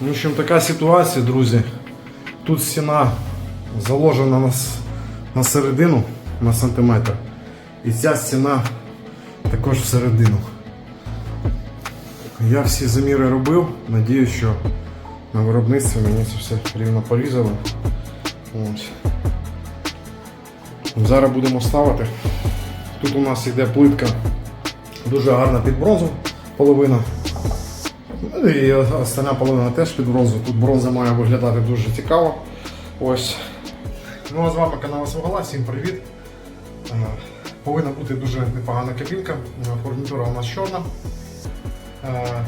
В общем, така ситуація, друзі. Тут стіна заложена на, на середину на сантиметр. І ця стіна також всередину. Я всі заміри робив. Надіюсь, що на виробництві мені це все рівно порізали. Ось. Зараз будемо ставити. Тут у нас йде плитка дуже гарна під бронзу, половина. Ну і остальна половина теж під бронзу. Тут бронза має виглядати дуже цікаво. Ось. Ну а з вами канал Свогала, всім привіт. Е, Повинна бути дуже непогана кабінка. Е, Фурнітура у нас чорна. Е,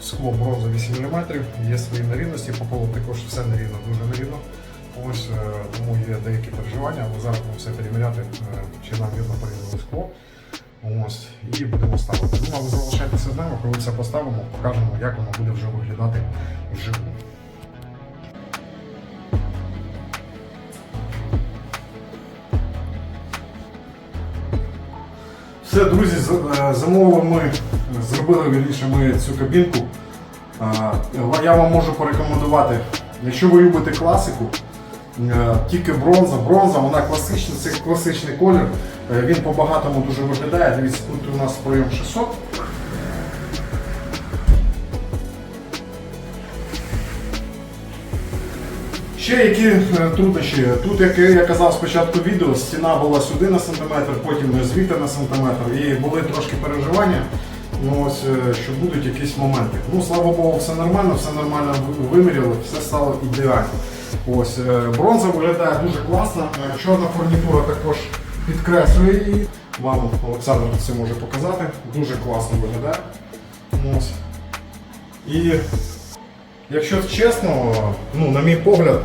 Скло бронза 8 мм, є свої нерівності, по полу також все нерівно, дуже нерівно. Ось тому є деякі переживання, але зараз будемо все перевіряти, чи нам вірно порізали скло. Ось, і будемо ставити. Ну, але залишайтеся з нами, коли все поставимо, покажемо, як воно буде вже виглядати вживу. Все, друзі, е, замовили ми, зробили вірніше ми цю кабінку. Я вам можу порекомендувати, якщо ви любите класику, е, тільки бронза. Бронза, вона класична, це класичний колір. Е, Він по-багатому дуже виглядає. Дивіться, тут у нас пройом 600. Ще які е, труднощі. Тут, як я казав спочатку відео, стіна була сюди на сантиметр, потім звідти на сантиметр. І були трошки переживання, ну, ось, е, що будуть якісь моменти. Ну, слава Богу, все нормально, все нормально виміряли, все стало ідеально. Ось, е, бронза виглядає дуже класно. Е, Чорна фурнітура також підкреслює її. Вам Олександр це може показати. Дуже класно виглядає. Ось. І Якщо чесно, ну, на мій погляд,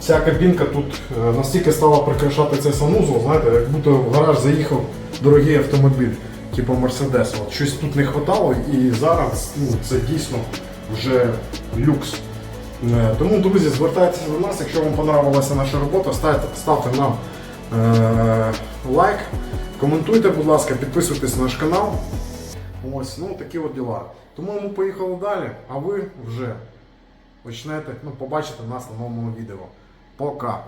ця кабінка тут е, настільки стала прикрашати цей санузел, знаєте, як будто в гараж заїхав дорогий автомобіль, типу Мерседес. Щось тут не вистачало і зараз ну, це дійсно вже люкс. Е, Тому, друзі, звертайтеся до нас, якщо вам подобалася наша робота, ставте, ставте нам е, лайк, коментуйте, будь ласка, підписуйтесь на наш канал. Ось, ну такі от діла. Тому ми поїхали далі, а ви вже почнете ну, побачите нас на новому відео. Пока!